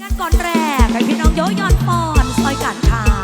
กันก่อนแรกให้พี่น้องโยยอนปอนซอยกันค่ะ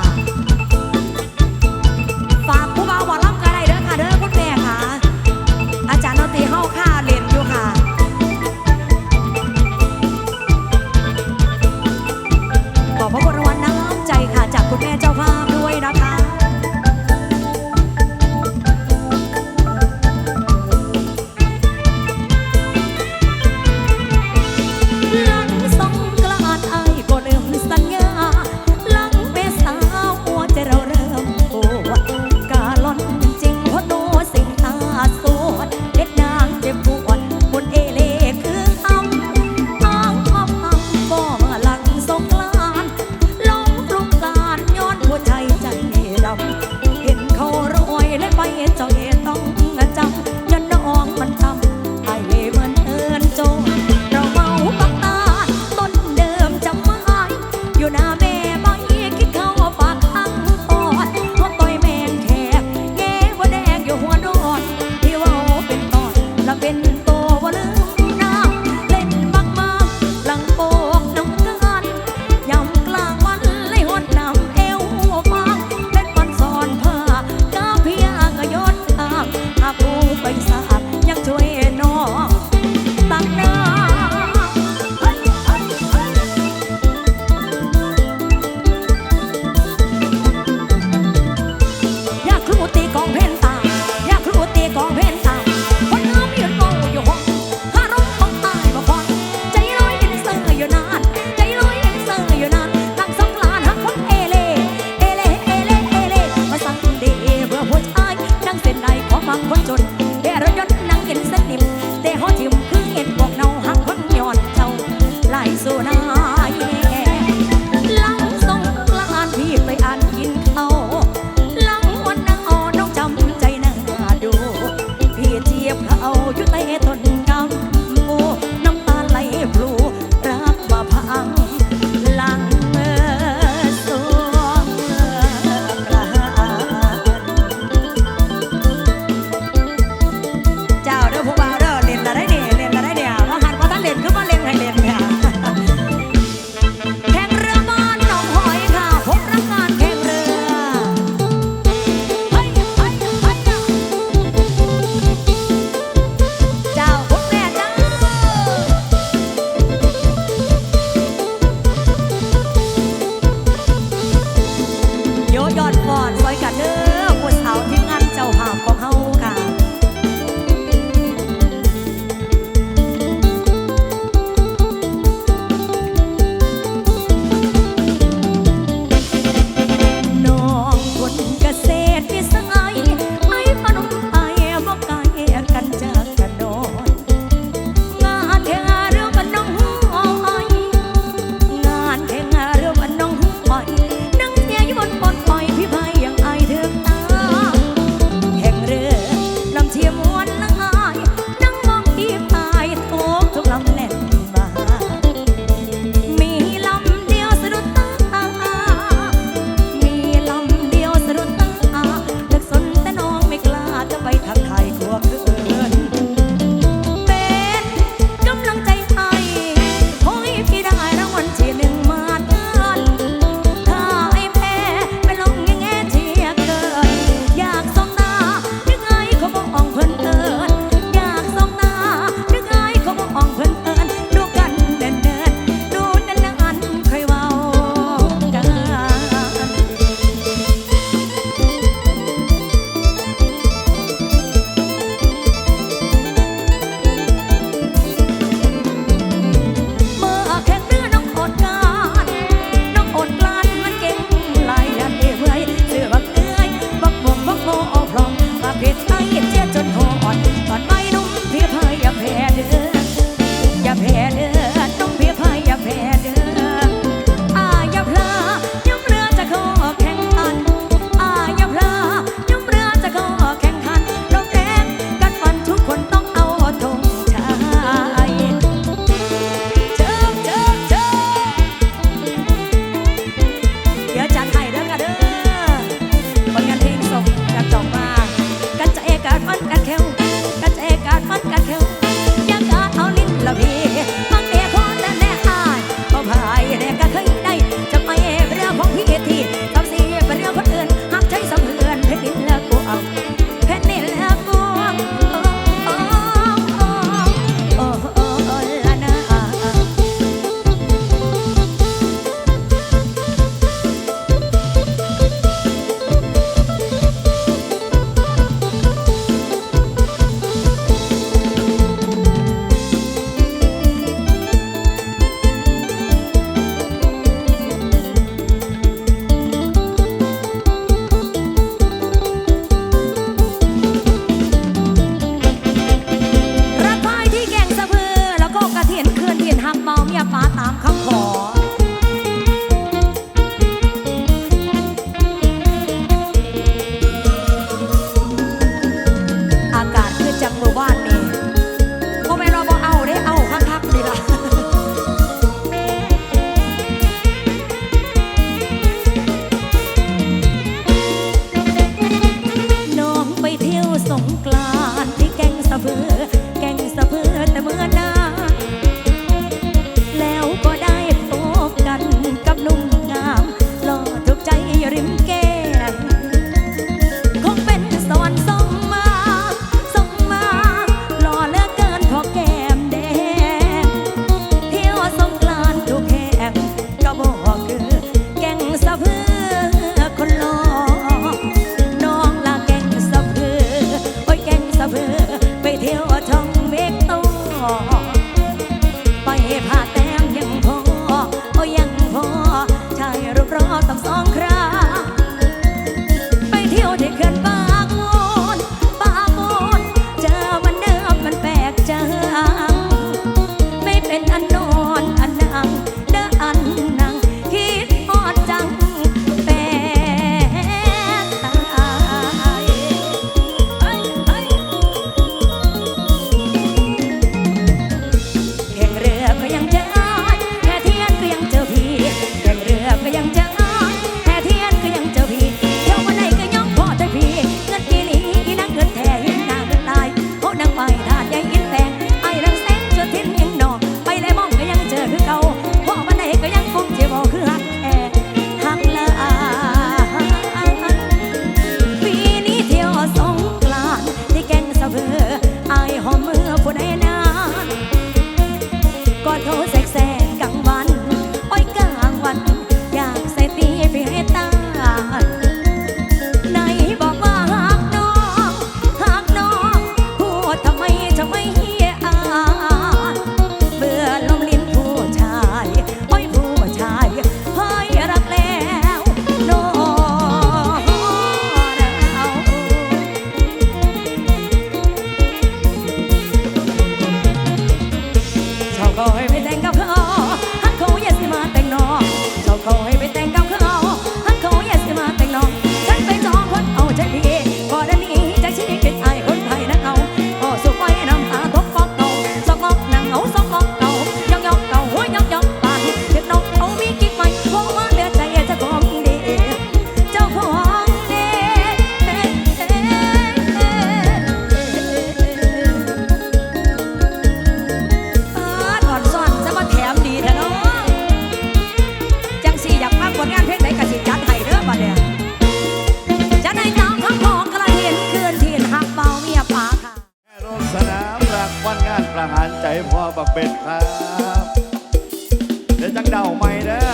เดาใหม่เด้อ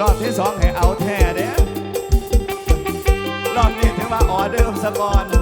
รอบที่สองให้เอาแท้เด้อรอบนี้ถือว่าออเดิร์สะก่อน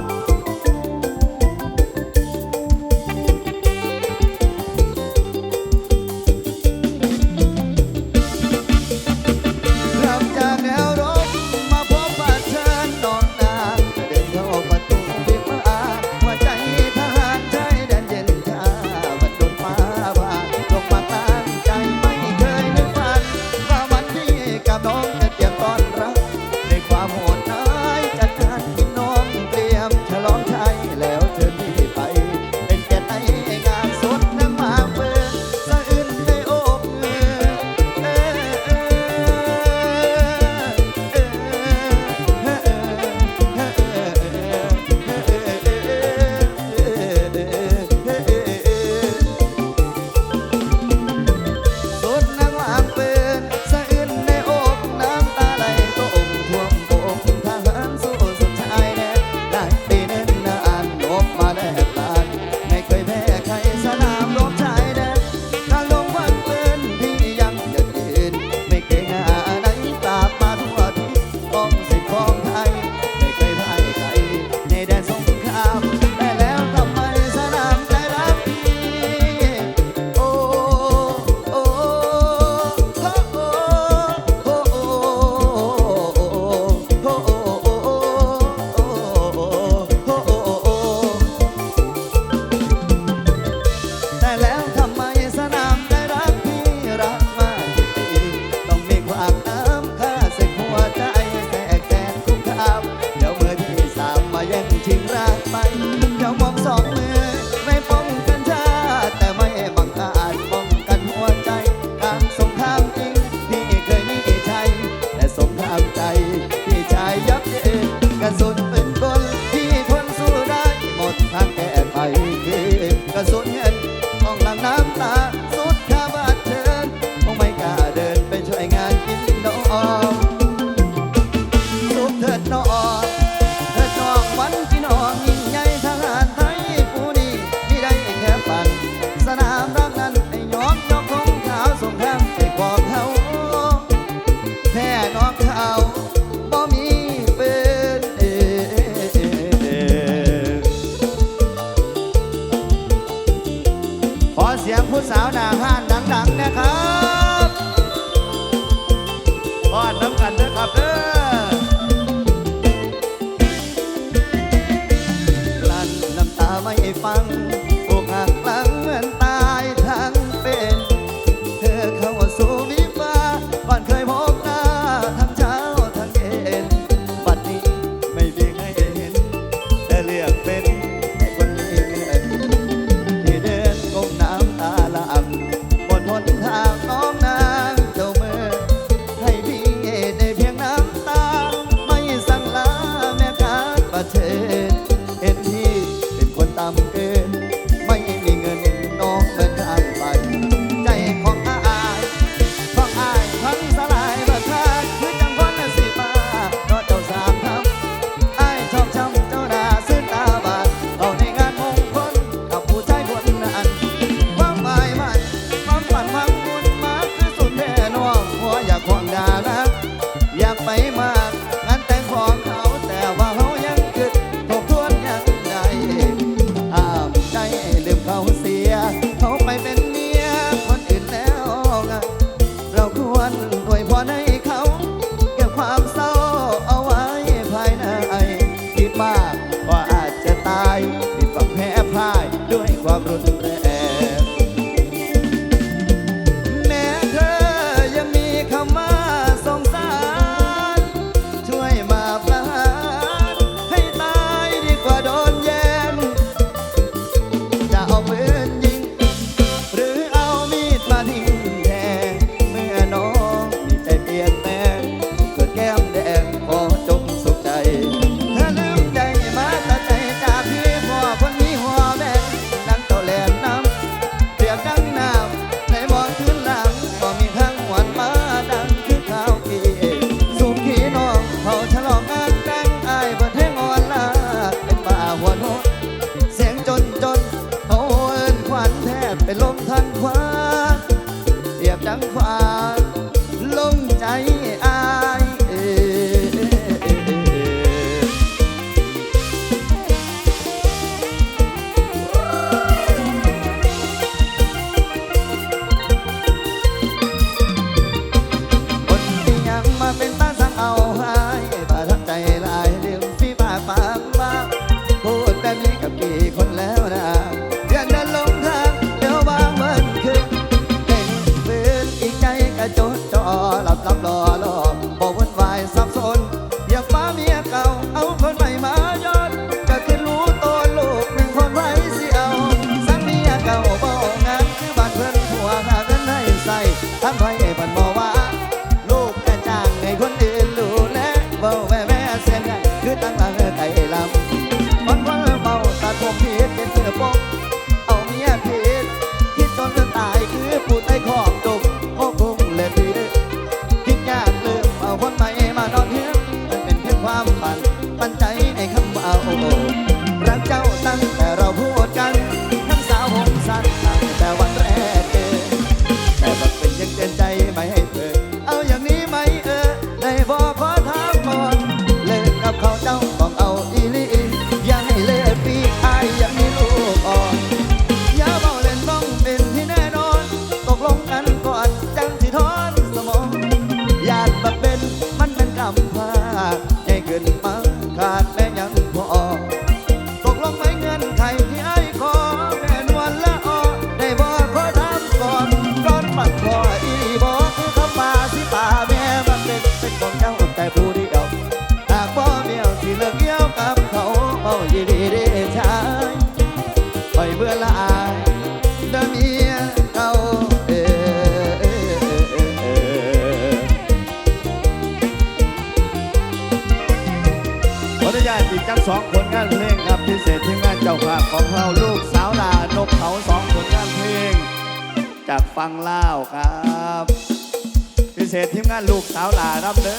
เศษทีมงานลูกสาวหลารับเด้อ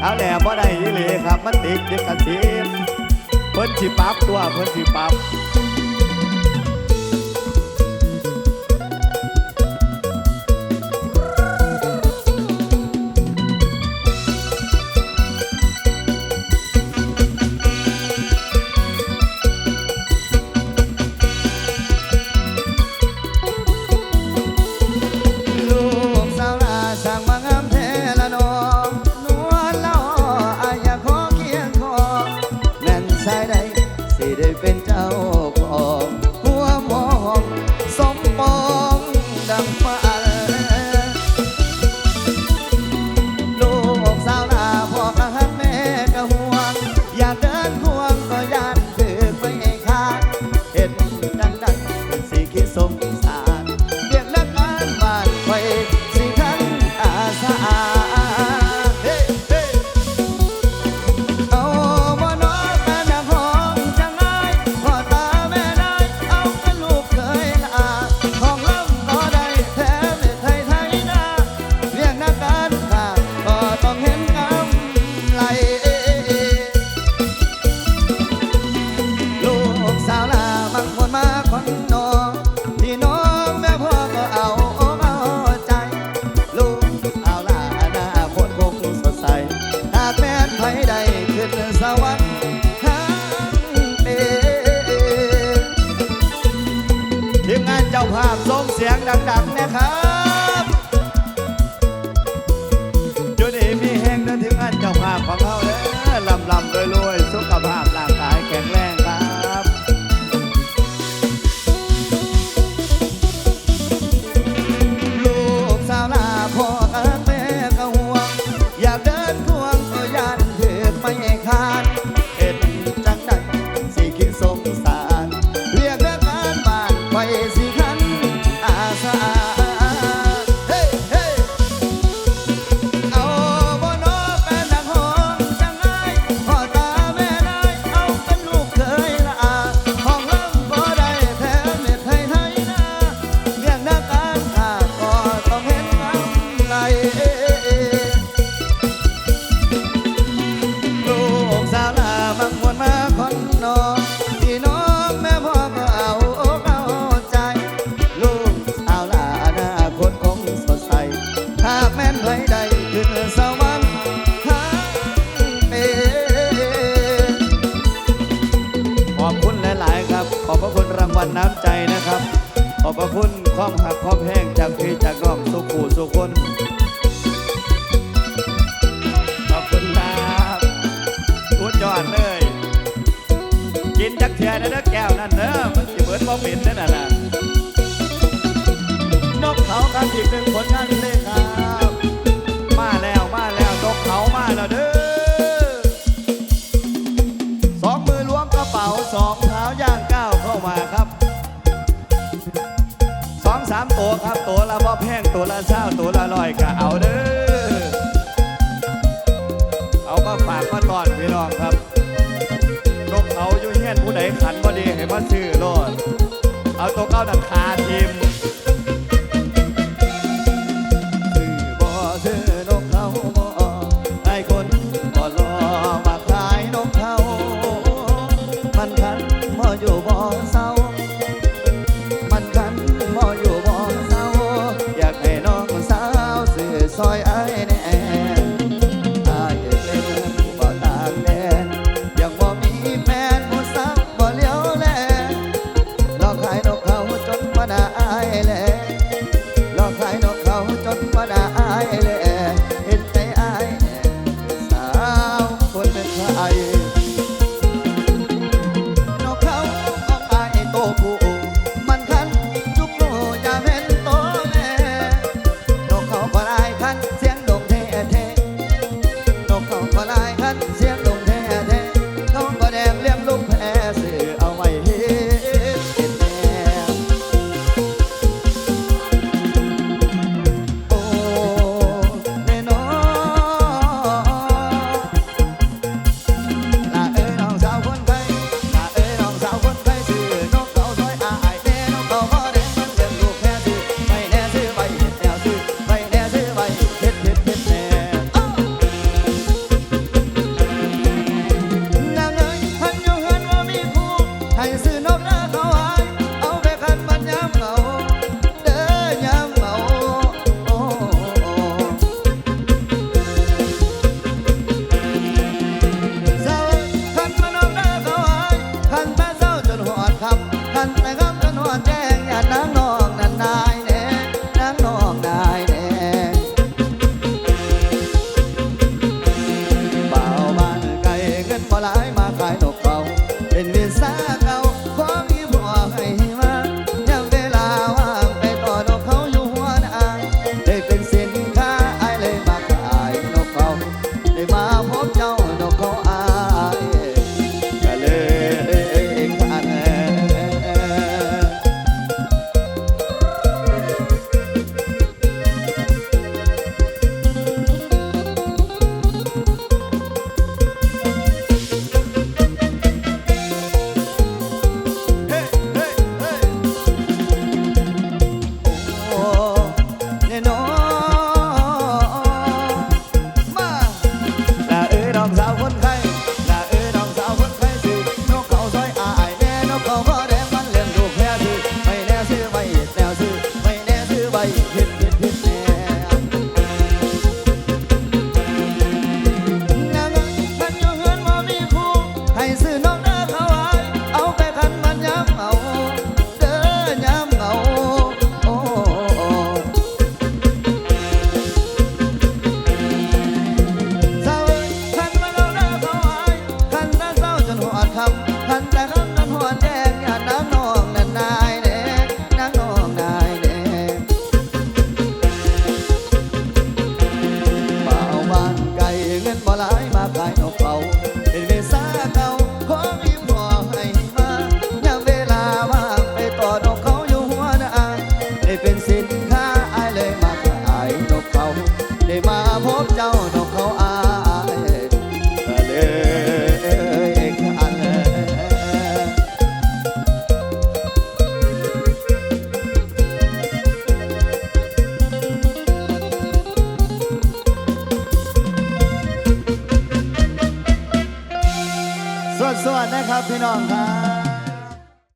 เอาแหล่บ่ได้อีหลีครับ มันติดเด็กกันทีเพิ่นสิปรับตัวเพิ่นสิปรับ จ้าภาพส่งเสียงดังๆนะครับ บ่เป็นนั่นน่ะนกเขากันอีกหนึ่งผลงานเพลงครับ มาแล้วมาแล้วนกเขามาแล้วเด้อสองมือล้วงกระเป๋าสองเท้าย่างก้าวเข้ามาครับสองสามตัวครับตัวละพ่แพงตัวละเช้าตัวละลอยก็เอาเด้อเอามาฝากมาตอนพี่น้องครับนกเขาอยู่แห่ยนผู้ใดขันบ่ดีให้มาซื้อรด เอาตัวเก้าดันคาทิม